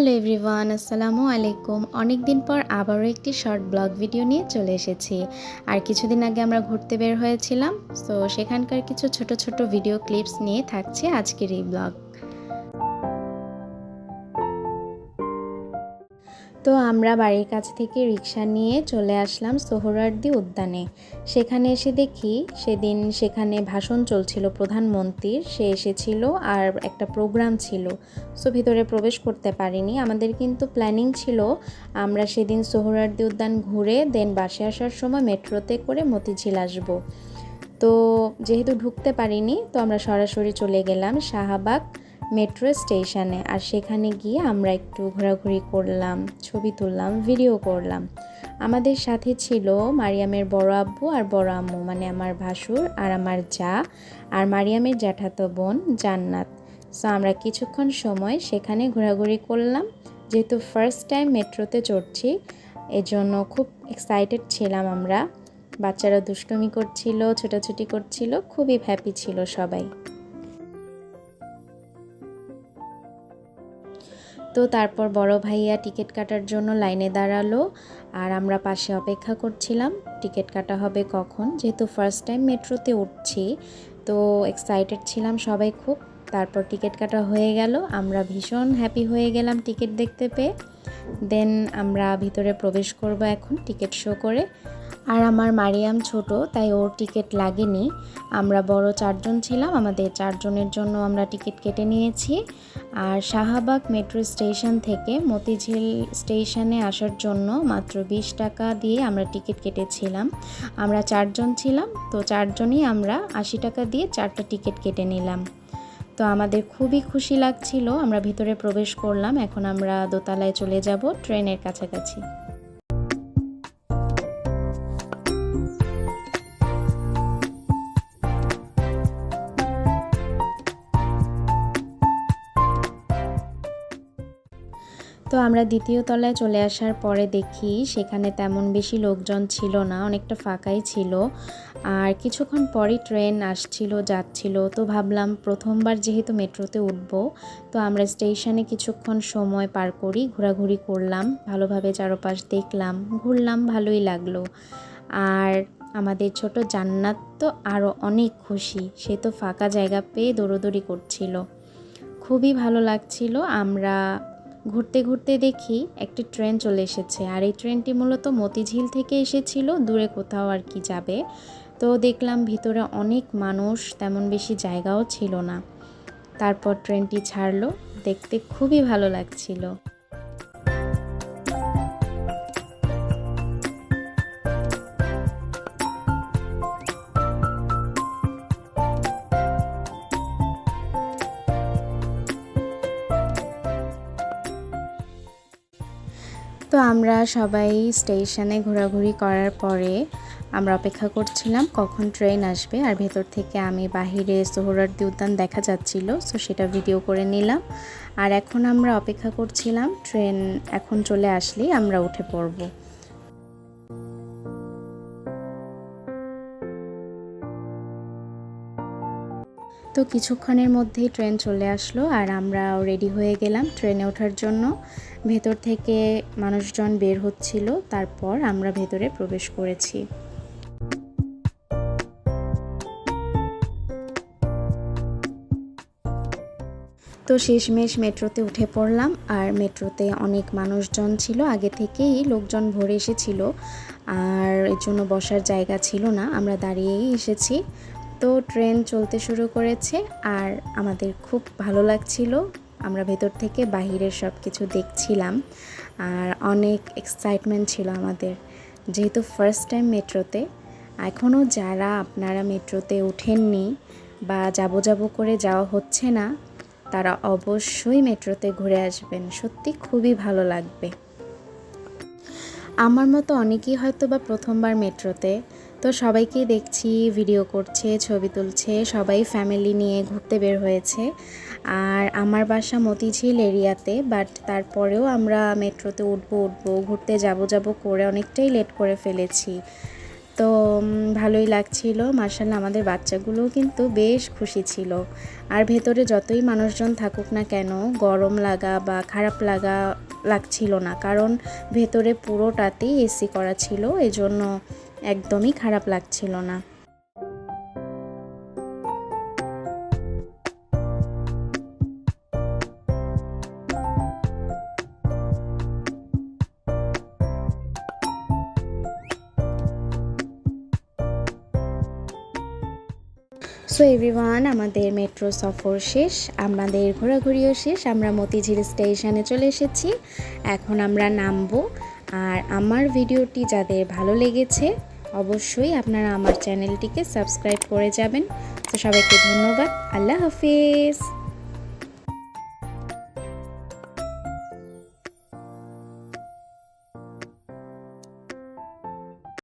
Hello everyone, আসসালামু আলাইকুম। অনেক দিন পর আবারও একটি শর্ট ব্লগ ভিডিও নিয়ে চলে এসেছি। আর কিছুদিন আগে আমরা ঘুরতে বের হয়েছিলাম, তো সেখানকার কিছু ছোট ছোট ভিডিও ক্লিপস নিয়ে থাকছে আজকের এই ব্লগ। তো আমরা বাড়ির কাছ থেকে রিক্সা নিয়ে চলে আসলাম সোহরার্দি উদ্যানে। সেখানে এসে দেখি সেদিন সেখানে ভাষণ চলছিল প্রধানমন্ত্রীর সে এসেছিল আর একটা প্রোগ্রাম ছিল। সো ভিতরে প্রবেশ করতে পারিনি। আমাদের কিন্তু প্ল্যানিং ছিল আমরা সেদিন সোহরার্দি উদ্যান ঘুরে দেন বাসে আসার সময় মেট্রোতে করে মতিঝিল আসব। তো যেহেতু ঢুকতে পারিনি, তো আমরা সরাসরি চলে গেলাম শাহবাগ। মেট্রো স্টেশনে আর সেখানে গিয়ে আমরা একটু ঘোরাঘুরি করলাম, ছবি তুললাম ভিডিও করলাম। আমাদের সাথে ছিল মারিয়ামের বড় আব্বু আর বড় আম্মু মানে আমার ভাসুর আর আমার যা আর মারিয়ামের জ্যাঠাতো বোন জান্নাত। সো আমরা কিছুক্ষণ সময় সেখানে ঘোরাঘুরি করলাম। যেহেতু ফার্স্ট টাইম মেট্রোতে চড়ছি, এজন্য খুব এক্সাইটেড ছিলাম আমরা। বাচ্চারা দুষ্টুমি করছিল, ছোটাছুটি করছিল, খুবই হ্যাপি ছিল সবাই। তো তারপর বড় ভাইয়া টিকিট কাটার জন্য লাইনে দাঁড়াল আর আমরা পাশে অপেক্ষা করছিলাম, টিকিট কাটা হবে কখন? যেহেতু ফার্স্ট টাইম মেট্রোতে উঠছি, তো এক্সাইটেড ছিলাম সবাই খুব। তারপর টিকিট কাটা হয়ে গেল, আমরা ভীষণ হ্যাপি হয়ে গেলাম টিকিট দেখতে পেয়ে। দেন আমরা ভিতরে প্রবেশ করব এখন টিকিট শো করে। আর আমার মারিয়াম ছোট, তাই ওর টিকিট লাগেনি। আমরা বড় চারজন ছিলাম, আমাদের চারজনের জন্য আমরা টিকিট কেটে নিয়েছি। আর শাহবাগ মেট্রো স্টেশন থেকে মতিঝিল স্টেশনে আসার জন্য মাত্র বিশ টাকা দিয়ে আমরা টিকিট কেটেছিলাম। আমরা চারজন ছিলাম, তো চারজনই আমরা আশি টাকা দিয়ে চারটা টিকিট কেটে নিলাম। তো আমাদের খুবই খুশি লাগছিল, আমরা ভিতরে প্রবেশ করলাম, এখন আমরা দোতলায় চলে যাব, ট্রেনের কাছাকাছি। তো আমরা দ্বিতীয় তলায় চলে আসার পরে দেখি সেখানে তেমন বেশি লোকজন ছিল না, অনেকটা ফাঁকাই ছিল। আর কিছুক্ষণ পরই ট্রেন আসছিল, যাচ্ছিল। তো ভাবলাম প্রথমবার যেহেতু মেট্রোতে উঠব, তো আমরা স্টেশনে কিছুক্ষণ সময় পার করি, ঘোরাঘুরি করলাম। ভালোভাবে চারপাশ দেখলাম, ঘুরলাম, ভালোই লাগল। আর আমাদের ছোট জান্নাত তো আরও অনেক খুশি, সে তো ফাঁকা জায়গা পেয়ে দৌড়োদৌড়ি করছিল। খুবই ভালো লাগছিল। আমরা ঘুরতে ঘুরতে দেখি একটি ট্রেন চলে এসেছে। আর এই ট্রেনটি মূলত মতিঝিল থেকে এসেছিল, দূরে কোথাও আর কি যাবে। তো দেখলাম ভিতরে অনেক মানুষ, তেমন বেশি জায়গাও ছিল না। তারপর ট্রেনটি ছাড়লো, দেখতে খুবই ভালো লাগছিল। তো আমরা সবাই স্টেশনে ঘোরাঘুরি করার পরে আমরা অপেক্ষা করছিলাম কখন ট্রেন আসবে আর ভেতর থেকে আমি বাহিরে সোহরার্দি উদ্যান দেখা যাচ্ছিল সো সেটা ভিডিও করে নিলাম। আর এখন আমরা অপেক্ষা করছিলাম, ট্রেন এখন চলে আসলেই আমরা উঠে পড়ব। তো কিছুক্ষণের মধ্যেই ট্রেন চলে আসলো আর আমরা রেডি হয়ে গেলাম ট্রেনে ওঠার জন্য। ভেতর থেকে মানুষজন বের হচ্ছিল, তারপর আমরা ভেতরে প্রবেশ করেছি। তো শেষমেশ মেট্রোতে উঠে পড়লাম আর মেট্রোতে অনেক মানুষজন ছিল। আগে থেকেই লোকজন ভরে এসেছিল, আর এর জন্য বসার জায়গা ছিল না। আমরা দাঁড়িয়েই এসেছি। তো ট্রেন চলতে শুরু করেছে আর আমাদের খুব ভালো লাগছিল। আমরা ভেতর থেকে বাহিরের সব কিছু দেখছিলাম আর অনেক এক্সাইটমেন্ট ছিল আমাদের। যেহেতু ফার্স্ট টাইম মেট্রোতে এখনও যারা আপনারা মেট্রোতে ওঠেননি বা যাব যাব করে যাওয়া হচ্ছে না, তারা অবশ্যই মেট্রোতে ঘুরে আসবেন। সত্যি খুবই ভালো লাগবে। আমার মতো অনেকেই হয়তো বা প্রথমবার মেট্রোতে তো সবাইকেই দেখছি ভিডিও করছে, ছবি তুলছে, সবাই ফ্যামিলি নিয়ে ঘুরতে বের হয়েছে। আর আমার বাসা মতিঝিল এরিয়াতে বাট তারপরেও আমরা মেট্রোতে উঠবো উঠবো, ঘুরতে যাব যাব করে অনেকটাই লেট করে ফেলেছি। তো ভালোই লাগছিল। মার্শাল আমাদের বাচ্চাগুলোও কিন্তু বেশ খুশি ছিল। আর ভেতরে যতই মানুষজন থাকুক না কেন, গরম লাগা বা খারাপ লাগা লাগছিল না। কারণ ভেতরে পুরোটাতেই এসি করা ছিল, এজন্য একদমই খারাপ লাগছিল না। সো এভরিওয়ান আমাদের মেট্রো সফর শেষ, আমাদের ঘোরাঘুরিও শেষ, আমরা মতিঝিল স্টেশনে চলে এসেছি। এখন আমরা নামবো, আর আমার ভিডিওটি যাদের ভালো লেগেছে অবশ্যই আপনারা আমার চ্যানেলটিকে সাবস্ক্রাইব করে যাবেন। তো সবাইকে ধন্যবাদ। আল্লাহ হাফিজ।